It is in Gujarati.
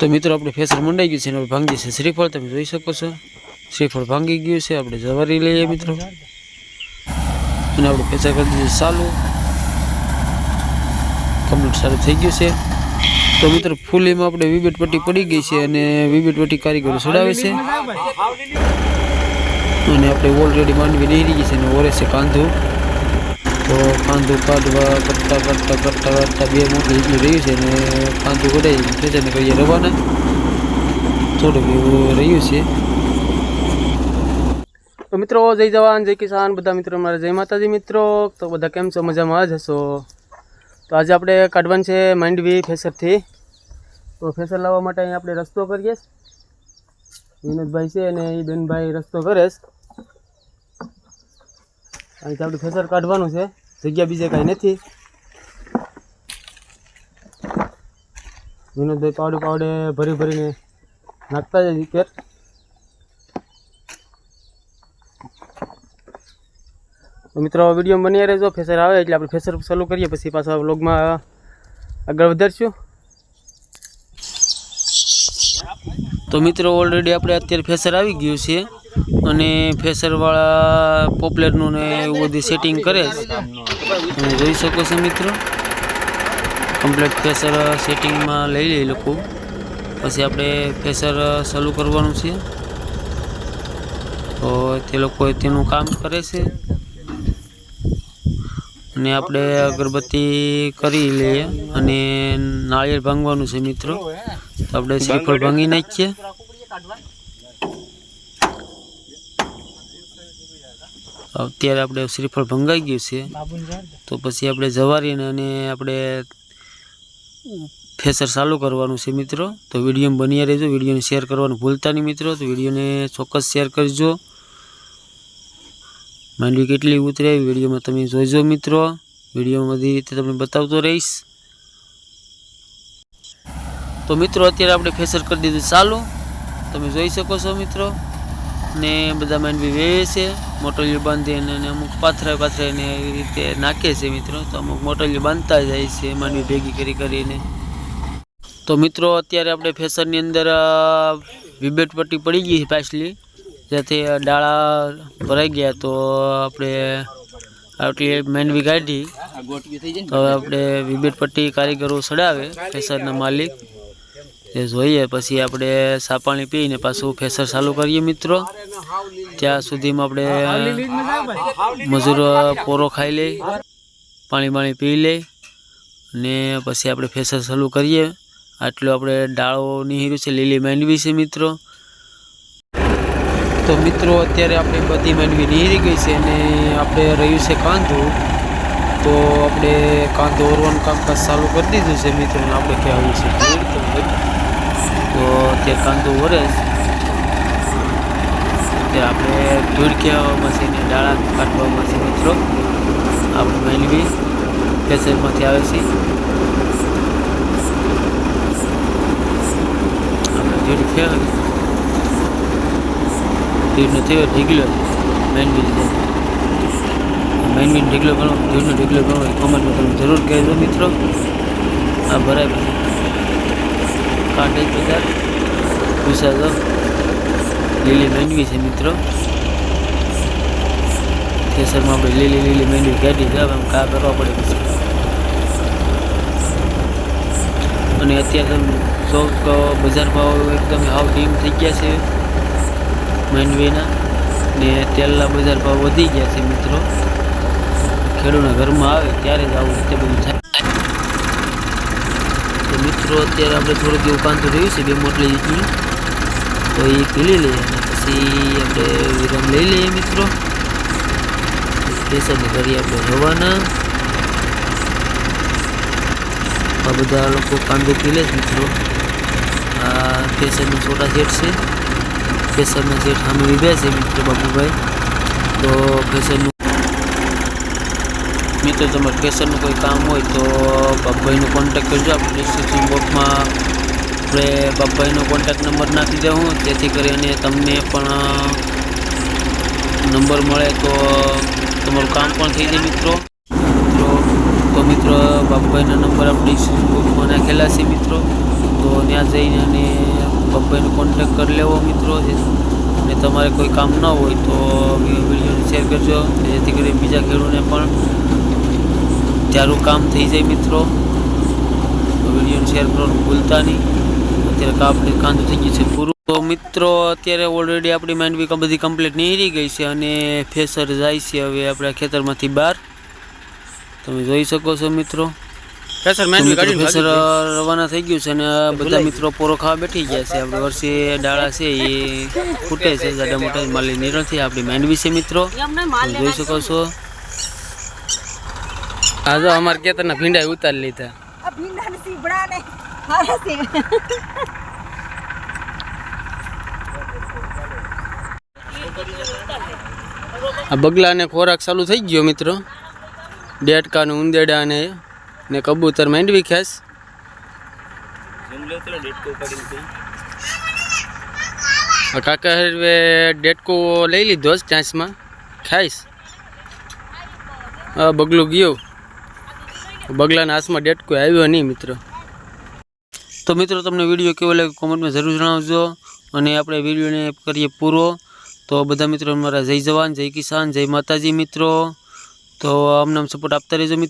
તો મિત્રો, આપણે ફેસર મંડાઈ ગયું છે અને ભાંગી છે શ્રીફળ. તમે જોઈ શકો છો. શ્રીફળ ભાંગી ગયું છે. આપણે જવારી લઈએ મિત્રો. અને આપણે ફેસર કરી દીધું ચાલુ કમ્પ્લીટ સારું થઈ ગયું છે. તો મિત્રો, ફૂલીમાં આપણે વિબેટ પટ્ટી પડી ગઈ છે અને વિબેટ પટ્ટી કારીગરો ચડાવે છે. અને આપણે ઓલરેડી માંડવી નહીં ગઈ છે અને ઓરે છે કાંધું. તો કાંદું કાઢવા કરતાં કરતાં કરતાં કરતાં બે મોટું એટલું રહ્યું છે અને કાંધું કઢાઈ ખેંચાને કહીએ રવાના. થોડુંક એવું રહ્યું છે. તો મિત્રો, જય જવાન, જય કિસાન. બધા મિત્રો મારા જય માતાજી મિત્રો. તો બધા કેમ છો? મજામાં જ હશો? તો આજે આપણે કાઢવાનું છે માંડવી ફેસરથી. તો ફેસર લાવવા માટે અહીં આપણે રસ્તો કરીએ. વિનોદભાઈ છે અને એ બેનભાઈ રસ્તો કરે છે. અહીંથી આપણે ફેસર કાઢવાનું છે. જગ્યા બીજે કાંઈ નથી. વિનોદભાઈ પાવડે પાવડે ભરી ભરીને નાખતા જાય વિકેટ મિત્રો વીડિયો બની રહેજો. ફેસર આવે એટલે આપણે ફેસર ચાલુ કરીએ, પછી પાછા વ્લોગમાં આગળ વધારશું. તો મિત્રો ઓલરેડી આપણે અત્યારે ફેસર આવી ગયું છે. અને ફેસરવાળા પોપલેટનું ને એવું બધું સેટિંગ કરે છે. તમે જોઈ શકો છો મિત્રો. કમ્પ્લેટ ફેસર સેટિંગમાં લઈ લઈએ લોકો. પછી આપણે ફેસર ચાલુ કરવાનું છે. તો તે લોકો તેનું કામ કરે છે. અને આપણે અગરબત્તી કરી લઈએ અને નાળિયેર ભાંગવાનું છે મિત્રો. તો આપણે શ્રીફળ ભાંગી નાખીએ. અત્યારે આપણે શ્રીફળ ભંગાઈ ગયું છે. તો પછી આપણે જવારીને અને આપણે ફેસર ચાલુ કરવાનું છે મિત્રો. તો વીડિયો બન્યા રહેજો. વિડીયોને શેર કરવાનું ભૂલતા નહીં મિત્રો. તો વિડીયોને ચોક્કસ શેર કરજો. માંડવી કેટલી ઉતરે વિડીયોમાં તમે જોઈજો મિત્રો. વિડીયોમાં બધી રીતે તમને બતાવતો રહીશ. તો મિત્રો, અત્યારે આપણે ફેસર કરી દીધું ચાલુ. તમે જોઈ શકો છો મિત્રો. ને બધા માંડવી વેવે છે. મોટલીઓ બાંધી અને અમુક પાથરા પાથરાઈને એવી રીતે નાખે છે મિત્રો. તો અમુક મોટલીઓ બાંધતા જાય છે માંડવી ભેગી કરી કરીને. તો મિત્રો, અત્યારે આપણે ફેશનની અંદર વિબેટ પટ્ટી પડી ગઈ છે પાછલી. જેથી ડાળા ભરાઈ ગયા તો આપણે આટલી માંડવી કાઢી. તો હવે આપણે વિબેટ પટ્ટી કારીગરો ચડાવે, ફેશનના માલિક. એ જોઈએ, પછી આપણે સાપાણી પીને પાછું ફેસર ચાલુ કરીએ મિત્રો. ત્યાં સુધીમાં આપણે મજૂરો પોરો ખાઈ લઈ પાણી પાણી પી લઈ ને પછી આપણે ફેસર ચાલુ કરીએ. આટલું આપણે ડાળો નિહર્યું છે, લીલી માંડવી છે મિત્રો. તો મિત્રો, અત્યારે આપણે બધી માંડવી નિહરી ગઈ છે અને આપણે રહ્યું છે કાંધો. તો આપણે કાંધો ઓરવાનું કામકાજ ચાલુ કરી દીધું છે મિત્રોને આપણે કહેવાનું છે તો. તો કાંદો વરસ તે આપણે ધૂળ મશીને છે કાઢવા છે મિત્રો આપણે મેલવી કેસરમાંથી આવે છે. આપણે ધૂળ કહેવાય ધૂળનો થયો ઢીગલો. માંડવી લીધે. માંડવીનો ઢીગલો ગણો, ધૂળનો ઢીગલો ગણો એ કોમેન્ટમાં તમે જરૂર કહેજો મિત્રો. આ ભરાય બધા પૂછા તો લીલી મેંડવી છે મિત્રો. કેસરમાં આપણે લીલી લીલી મેંડવી કાઢી જાવ આમ કા કરવા પડે અને અત્યારે ચોક બજાર ભાવ એકદમ હાવ ડીમ થઈ ગયા છે માંડવીના ને તેલના બજાર ભાવ વધી ગયા છે મિત્રો. ખેડૂતના ઘરમાં આવે ત્યારે જ આવું રીતે બધું થાય. તો મિત્રો, અત્યારે આપણે થોડુંક એવું કાંતું રહ્યું છે, બે મોટલી જેટલી તો એ પીલી લઈએ અને પછી આપણે વિરામ લઈ લઈએ મિત્રો. સ્ટેશન કરીએ આપણે રવાના. આ બધા લોકો કાંદો પીલે જ મિત્રો. આ કેસરના છોટા જેટ છે. કેસરના જેટ સામે વિભ્યા છે મિત્રો બાપુભાઈ તો કેસરનું મિત્રો તમારે કેસરનું કોઈ કામ હોય તો બાપભાઈનો કોન્ટેક કરજો. આપણે ડિસ્ક્રિપ્શન બોક્સમાં આપણે બાપભાઈનો કોન્ટેક નંબર નાખી દઉં જેથી કરીને તમને પણ નંબર મળે તો તમારું કામ પણ થઈ જાય મિત્રો. મિત્રો, તો મિત્રો, બાપભાઈના નંબર આપણે ડિસ્ક્રિપ્શન બોક્સમાં નાખેલા છે મિત્રો. તો ત્યાં જઈને અને બાપભાઈનો કોન્ટેક કરી લેવો મિત્રો. અને તમારે કોઈ કામ ન હોય તો વિડીયોને શેર કરજો. જેથી કરી બીજા ખેડૂતને પણ ત્યારું કામ થઈ જાય મિત્રો. વિડીયોને શેર કરવાનું ભૂલતા નહીં. અત્યારે કાપડી કાંદું થઈ ગયું છે પૂરું. તો મિત્રો અત્યારે ઓલરેડી આપણી માંડવી બધી કમ્પ્લીટ નીકળી ગઈ છે અને ફેસર જાય છે હવે આપણા ખેતરમાંથી બહાર. તમે જોઈ શકો છો મિત્રો. ફેસર રવાના થઈ ગયું છે અને બધા મિત્રો પોરો ખાવા બેઠી ગયા છે. આપણે વર્ષે ડાળા છે એ ફૂટે છે જાડા મોટા માલી નીરણથી આપણી માંડવી છે મિત્રો. જોઈ શકો છો. હા તો અમારા કેતરના ભીંડા ઉતાર લીધા. આ ભીંડાને સીવડાને હારા છે. આ બગલાને ખોરાક ચાલુ થઈ ગયો મિત્રો. ડેટકા ને ઉંદેડા ને ને કબૂતર માંડવી ખેસ આ કાકા હવે ડેટકો લઈ લીધો જ ચાંચમાં. ખાઈશ. બગલું ગયું. બગલાના હાથમાં ડેટકો આવ્યો નહીં મિત્રો. તો મિત્રો તમને વીડિયો કેવો લાગે કોમેન્ટમાં જરૂર જણાવજો અને આપણે વિડીયોને કરીએ પૂરો. તો બધા મિત્રો મારા જય જવાન, જય કિસાન, જય માતાજી મિત્રો. તો અમને સપોર્ટ આપતા રહેજો મિત્રો.